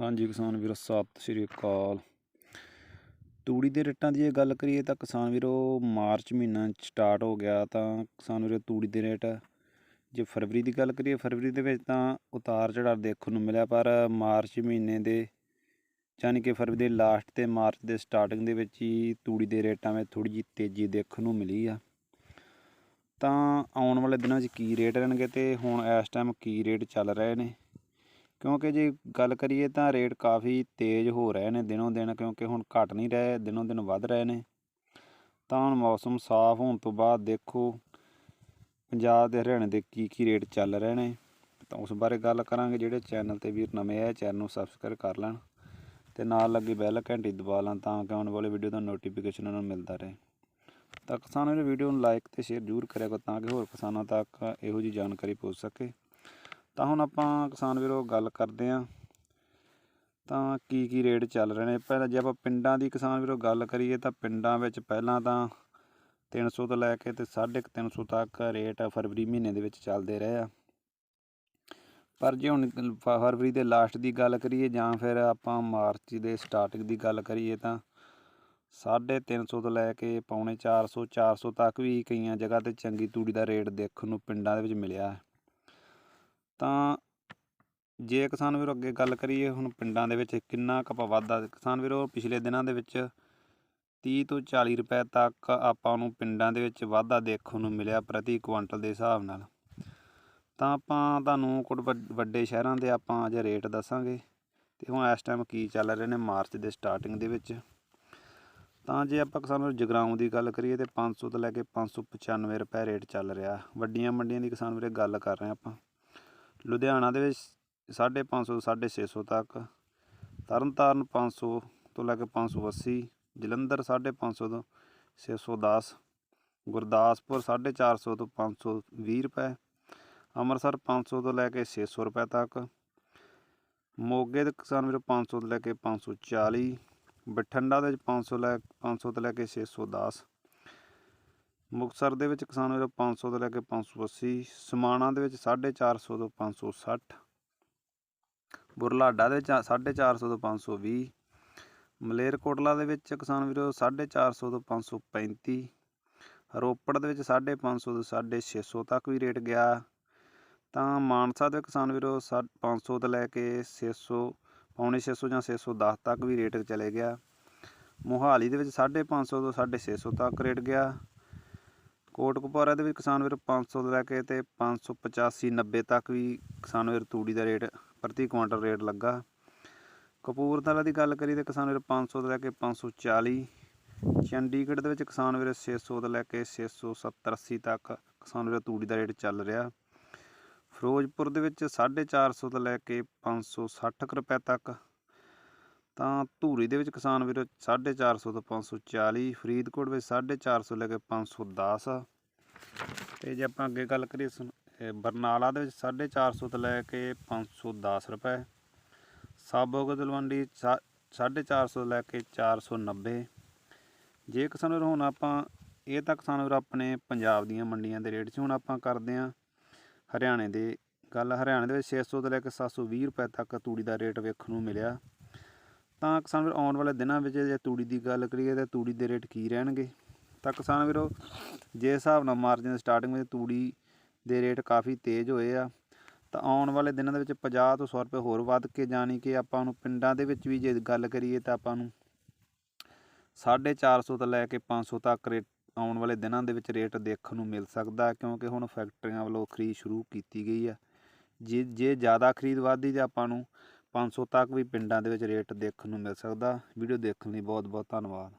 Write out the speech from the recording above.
ਹਾਂਜੀ ਕਿਸਾਨ ਵੀਰੋ, ਸਤਿ ਸ਼੍ਰੀ ਅਕਾਲ। ਤੂੜੀ ਦੇ ਰੇਟਾਂ ਦੀ ਜੇ ਗੱਲ ਕਰੀਏ ਤਾਂ ਕਿਸਾਨ ਵੀਰੋ, ਮਾਰਚ ਮਹੀਨਾ ਸਟਾਰਟ ਹੋ ਗਿਆ ਤਾਂ ਕਿਸਾਨ ਵੀਰੋ ਤੂੜੀ ਦੇ ਰੇਟ ਜੇ ਫਰਵਰੀ ਦੀ ਗੱਲ ਕਰੀਏ, ਫਰਵਰੀ ਦੇ ਵਿੱਚ ਤਾਂ ਉਤਾਰ ਚੜਾਅ ਦੇਖਣ ਨੂੰ ਮਿਲਿਆ, ਪਰ ਮਾਰਚ ਮਹੀਨੇ ਦੇ ਯਾਨੀ ਕਿ ਫਰਵਰੀ ਦੇ ਲਾਸਟ ਤੇ ਮਾਰਚ ਦੇ ਸਟਾਰਟਿੰਗ ਦੇ ਵਿੱਚ ਹੀ ਤੂੜੀ ਦੇ ਰੇਟਾਂ ਵਿੱਚ ਥੋੜੀ ਜਿਹੀ ਤੇਜ਼ੀ ਦੇਖਣ ਨੂੰ ਮਿਲੀ ਆ। ਤਾਂ ਆਉਣ ਵਾਲੇ ਦਿਨਾਂ 'ਚ ਕੀ ਰੇਟ ਰਹਿਣਗੇ ਤੇ ਹੁਣ ਇਸ ਟਾਈਮ ਕੀ ਰੇਟ ਚੱਲ ਰਹੇ ਨੇ? ਕਿਉਂਕਿ ਜੇ ਗੱਲ ਕਰੀਏ ਤਾਂ ਰੇਟ ਕਾਫੀ ਤੇਜ਼ ਹੋ ਰਹੇ ਨੇ ਦਿਨੋਂ ਦਿਨ, ਕਿਉਂਕਿ ਹੁਣ ਘਟ ਨਹੀਂ ਰਹੇ, ਦਿਨੋਂ ਦਿਨ ਵੱਧ ਰਹੇ ਨੇ। ਤਾਂ ਹੁਣ ਮੌਸਮ ਸਾਫ਼ ਹੋਣ ਤੋਂ ਬਾਅਦ ਦੇਖੋ ਪੰਜਾਬ ਤੇ ਹਰਿਆਣੇ ਦੇ ਕੀ ਕੀ ਰੇਟ ਚੱਲ ਰਹੇ ਨੇ। ਤਾਂ ਉਸ ਬਾਰੇ ਗੱਲ ਕਰਾਂਗੇ, ਜਿਹੜੇ ਚੈਨਲ ਤੇ ਵੀਰ ਨਵੇਂ ਆਏ, ਚੈਨਲ ਨੂੰ ਸਬਸਕ੍ਰਾਈਬ ਕਰ ਲੈਣ ਤੇ ਨਾਲ ਲੱਗੀ ਬੈਲ ਘੰਟੀ ਦਬਾ ਲੈਣ ਤਾਂ ਕਿ ਆਉਣ ਵਾਲੇ ਵੀਡੀਓ ਦਾ ਨੋਟੀਫਿਕੇਸ਼ਨ ਉਹਨਾਂ ਨੂੰ ਮਿਲਦਾ ਰਹੇ। ਤਾਂ ਕਿਸਾਨਾਂ ਨੇ ਵੀਡੀਓ ਨੂੰ ਲਾਈਕ ਤੇ ਸ਼ੇਅਰ ਜ਼ਰੂਰ ਕਰਿਆ ਕਰੋ ਤਾਂ ਕਿ ਹੋਰ ਕਿਸਾਨਾਂ ਤੱਕ ਇਹੋ ਜੀ ਜਾਣਕਾਰੀ ਪਹੁੰਚ ਸਕੇ। ਤਾਂ ਹੁਣ ਆਪਾਂ ਕਿਸਾਨ ਵੀਰੋ ਗੱਲ ਕਰਦੇ ਆਂ ਤਾਂ ਕੀ ਕੀ ਰੇਟ ਚੱਲ ਰਹੇ ਨੇ। ਪਹਿਲਾਂ ਜੇ ਆਪਾਂ ਪਿੰਡਾਂ ਦੀ ਕਿਸਾਨ ਵੀਰੋ ਗੱਲ ਕਰੀਏ ਤਾਂ ਪਿੰਡਾਂ ਵਿੱਚ ਪਹਿਲਾਂ ਤਾਂ 300 ਤੋਂ ਲੈ ਕੇ ਤੇ 350 ਤੱਕ ਰੇਟ ਫਰਵਰੀ ਮਹੀਨੇ ਦੇ ਵਿੱਚ ਚੱਲਦੇ ਰਹੇ ਆ। ਪਰ ਜੇ ਹੁਣ ਫ- ਫਰਵਰੀ ਦੇ ਲਾਸਟ ਦੀ ਗੱਲ ਕਰੀਏ ਜਾਂ ਫਿਰ ਆਪਾਂ ਮਾਰਚ ਦੇ ਸਟਾਰਟਿੰਗ ਦੀ ਗੱਲ ਕਰੀਏ ਤਾਂ 350 ਤੋਂ ਲੈ ਕੇ ਪੌਣੇ 400 400 ਤੱਕ ਵੀ ਕਈਆਂ ਜਗ੍ਹਾ ਤੇ ਚੰਗੀ ਤੂੜੀ ਦਾ ਰੇਟ ਦੇਖਣ ਨੂੰ ਪਿੰਡਾਂ ਦੇ ਵਿੱਚ ਮਿਲਿਆ। ਹੈ ਤਾਂ ਜੇ ਕਿਸਾਨ ਵੀਰੋ ਅੱਗੇ ਗੱਲ ਕਰੀਏ ਹੁਣ ਪਿੰਡਾਂ ਦੇ ਵਿੱਚ ਕਿੰਨਾ ਕੁ ਆਪਾਂ ਵਾਧਾ, ਕਿਸਾਨ ਵੀਰੋ ਪਿਛਲੇ ਦਿਨਾਂ ਦੇ ਵਿੱਚ 30 ਤੋਂ 40 ਰੁਪਏ ਤੱਕ ਆਪਾਂ ਨੂੰ ਪਿੰਡਾਂ ਦੇ ਵਿੱਚ ਵਾਧਾ ਦੇਖਣ ਨੂੰ ਮਿਲਿਆ ਪ੍ਰਤੀ ਕੁਇੰਟਲ ਦੇ ਹਿਸਾਬ ਨਾਲ। ਤਾਂ ਆਪਾਂ ਤੁਹਾਨੂੰ ਕੁਝ ਵੱਡ- ਵੱਡੇ ਸ਼ਹਿਰਾਂ ਦੇ ਆਪਾਂ ਅੱਜ ਰੇਟ ਦੱਸਾਂਗੇ ਤੇ ਹੁਣ ਇਸ ਟਾਈਮ ਕੀ ਚੱਲ ਰਹੇ ਨੇ ਮਾਰਚ ਦੇ ਸਟਾਰਟਿੰਗ ਦੇ ਵਿੱਚ। ਤਾਂ ਜੇ ਆਪਾਂ ਕਿਸਾਨ ਵੀਰ ਜਗਰਾਉਂ ਦੀ ਗੱਲ ਕਰੀਏ ਤੇ 500 ਤੋਂ ਲੈ ਕੇ 595 ਰੁਪਏ ਰੇਟ ਚੱਲ ਰਿਹਾ। ਵੱਡੀਆਂ ਮੰਡੀਆਂ ਦੀ ਕਿਸਾਨ ਵੀਰੇ ਗੱਲ ਕਰ ਰਹੇ ਆਪਾਂ। ਲੁਧਿਆਣਾ ਦੇ ਵਿੱਚ 550 ਤੋਂ 650 ਤੱਕ, ਤਰਨਤਾਰਨ 500 ਤੋਂ ਲੈ ਕੇ 580 ਜਲੰਧਰ 550 ਤੋਂ 610 ਗੁਰਦਾਸਪੁਰ 450 ਤੋਂ 520 ਰੁਪਏ, ਅੰਮ੍ਰਿਤਸਰ 500 ਤੋਂ ਲੈ ਕੇ 600 ਰੁਪਏ ਤੱਕ, ਮੋਗੇ ਦੇ ਕਿਸਾਨ ਵੀਰੋ 500 ਤੋਂ ਲੈ ਕੇ 540 ਬਠਿੰਡਾ ਦੇ ਵਿੱਚ 500 ਲੈ 500 ਤੋਂ ਲੈ ਕੇ 610 ਮੁਕਤਸਰ ਦੇ ਵਿੱਚ ਕਿਸਾਨ ਵੀਰੋ 500 ਤੋਂ ਲੈ ਕੇ 580 ਸਮਾਣਾ ਦੇ ਵਿੱਚ 450 ਤੋਂ 560 ਬੁਰਲਾਡਾ ਦੇ ਵਿੱਚ 450 ਤੋਂ 520 ਮਲੇਰਕੋਟਲਾ ਦੇ ਵਿੱਚ ਕਿਸਾਨ ਵੀਰੋ 450 ਤੋਂ 535 ਰੋਪੜ ਦੇ ਵਿੱਚ 550 ਤੋਂ 650 ਤੱਕ ਵੀ ਰੇਟ ਗਿਆ। ਤਾਂ ਮਾਨਸਾ ਦੇ ਕਿਸਾਨ ਵੀਰੋ 500 ਤੋਂ ਲੈ ਕੇ 600 ਪੌਣੇ 600 ਜਾਂ 610 ਤੱਕ ਵੀ ਰੇਟ ਚਲੇ ਗਿਆ। ਮੋਹਾਲੀ ਦੇ ਵਿੱਚ 550 ਤੋਂ 650 ਤੱਕ ਰੇਟ ਗਿਆ। ਕੋਟਕਪੂਰਾ ਦੇ ਵਿੱਚ ਕਿਸਾਨ ਵੀਰ 500 ਤੋਂ ਲੈ ਕੇ ਤੇ 585 90 ਤੱਕ ਵੀ ਕਿਸਾਨ ਵੀਰ ਤੂੜੀ ਦਾ ਰੇਟ, ਪ੍ਰਤੀ ਕੁਇੰਟਲ ਰੇਟ ਲੱਗਾ। ਕਪੂਰਥਲਾ ਦੀ ਗੱਲ ਕਰੀ ਤੇ ਕਿਸਾਨ ਵੀਰ 500 ਤੋਂ ਲੈ ਕੇ 540 ਚੰਡੀਗੜ੍ਹ ਦੇ ਵਿੱਚ ਕਿਸਾਨ ਵੀਰ 600 ਤੋਂ ਲੈ ਕੇ 670 80 ਤੱਕ ਕਿਸਾਨ ਵੀਰ ਤੂੜੀ ਦਾ ਰੇਟ ਚੱਲ ਰਿਹਾ। ਫਿਰੋਜ਼ਪੁਰ ਦੇ ਵਿੱਚ 450 ਤੋਂ ਲੈ ਕੇ 560 ਕੁ ਰੁਪਏ ਤੱਕ ਤਾਂ ਧੂਰੀ ਦੇ ਵਿੱਚ ਕਿਸਾਨ ਵੀਰ 450 ਤੋਂ 540 ਫਰੀਦਕੋਟ ਵਿੱਚ 450 ਲੈ ਕੇ 510 ਤੇ ਜੇ ਆਪਾਂ ਅੱਗੇ ਗੱਲ ਕਰੀਏ ਬਰਨਾਲਾ ਦੇ ਵਿੱਚ 450 ਤੋਂ ਲੈ ਕੇ 510 ਰੁਪਏ। ਸਾਬੋ ਤਲਵੰਡੀ 450 ਤੋਂ ਲੈ ਕੇ 490 ਜੇ ਕਿਸਾਨ ਵੀਰ ਹੁਣ ਆਪਾਂ, ਇਹ ਤਾਂ ਕਿਸਾਨ ਵੀਰ ਆਪਣੇ ਪੰਜਾਬ ਦੀਆਂ ਮੰਡੀਆਂ ਦੇ ਰੇਟ 'ਚ ਹੁਣ ਆਪਾਂ ਕਰਦੇ ਹਾਂ। ਹਰਿਆਣੇ ਦੇ, ਗੱਲ ਹਰਿਆਣੇ ਦੇ ਵਿੱਚ 600 ਤੋਂ ਲੈ ਕੇ 720 ਰੁਪਏ ਤੱਕ ਤੂੜੀ ਦਾ ਰੇਟ ਵੇਖਣ ਨੂੰ ਮਿਲਿਆ। ਤਾਂ ਕਿਸਾਨ ਵੀਰ ਆਉਣ ਵਾਲੇ ਦਿਨਾਂ ਵਿੱਚ ਜੇ ਤੂੜੀ ਦੀ ਗੱਲ ਕਰੀਏ ਤਾਂ ਤੂੜੀ ਦੇ ਰੇਟ ਕੀ ਰਹਿਣਗੇ? ਤਾਂ ਕਿਸਾਨ ਵੀਰੋ, ਜੇ ਹਿਸਾਬ ਨਾਲ ਮਾਰਜਨ ਸਟਾਰਟਿੰਗ ਵਿੱਚ ਤੂੜੀ ਦੇ ਰੇਟ ਕਾਫੀ ਤੇਜ਼ ਹੋਏ ਆ, ਤਾਂ ਆਉਣ ਵਾਲੇ ਦਿਨਾਂ ਦੇ ਵਿੱਚ 50 ਤੋਂ 100 ਰੁਪਏ ਹੋਰ ਵੱਧ ਕੇ ਜਾਣੀ ਕਿ ਆਪਾਂ ਨੂੰ ਪਿੰਡਾਂ ਦੇ ਵਿੱਚ ਵੀ ਜੇ ਗੱਲ ਕਰੀਏ ਤਾਂ ਆਪਾਂ ਨੂੰ 450 ਤੋਂ ਲੈ ਕੇ 500 ਤੱਕ ਰੇਟ ਆਉਣ ਵਾਲੇ ਦਿਨਾਂ ਦੇ ਵਿੱਚ ਰੇਟ ਦੇਖਣ ਨੂੰ ਮਿਲ ਸਕਦਾ, ਕਿਉਂਕਿ ਹੁਣ ਫੈਕਟਰੀਆਂ ਵੱਲੋਂ ਖਰੀਦ ਸ਼ੁਰੂ ਕੀਤੀ ਗਈ ਆ। ਜੇ ਜੇ ਜ਼ਿਆਦਾ ਖਰੀਦ ਵਧਦੀ ਤਾਂ ਆਪਾਂ ਨੂੰ 500 ਤੱਕ ਵੀ ਪਿੰਡਾਂ ਦੇ ਵਿੱਚ ਰੇਟ ਦੇਖਣ ਨੂੰ ਮਿਲ ਸਕਦਾ। ਵੀਡੀਓ ਦੇਖਣ ਲਈ ਬਹੁਤ ਬਹੁਤ ਧੰਨਵਾਦ।